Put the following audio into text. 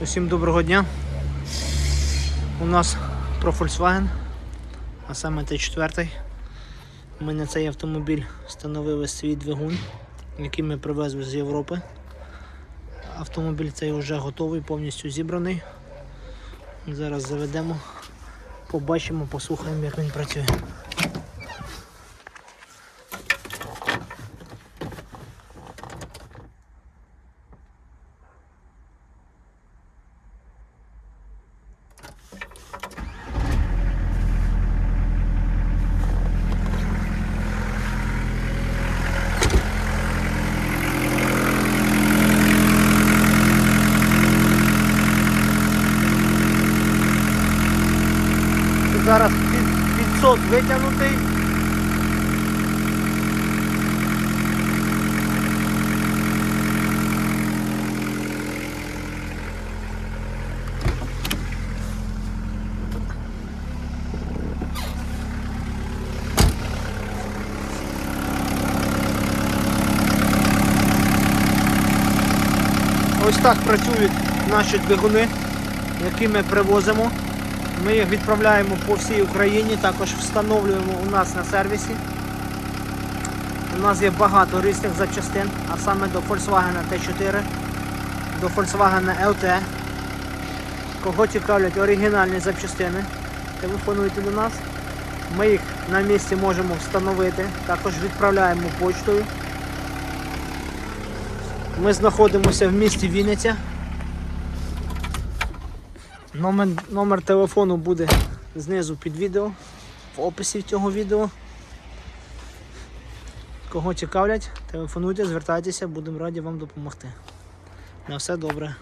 Усім доброго дня. У нас про Volkswagen, а саме Т4. Ми на цей автомобіль встановили свій двигун, який ми привезли з Європи. Автомобіль цей вже готовий, повністю зібраний. Зараз заведемо, побачимо, послухаємо, як він працює. Зараз під, підсот витягнутий. Ось так працюють наші двигуни, які ми привозимо. Ми їх відправляємо по всій Україні, також встановлюємо у нас на сервісі. У нас є багато різних запчастин, а саме до Volkswagen T4, до Volkswagen LT. Кого цікавлять оригінальні запчастини, телефонуйте до нас. Ми їх на місці можемо встановити, також відправляємо почтою. Ми знаходимося в місті Вінниця. Номер, номер телефону буде знизу під відео, в описі цього відео. Кого цікавлять, телефонуйте, звертайтеся, будемо раді вам допомогти. На все добре.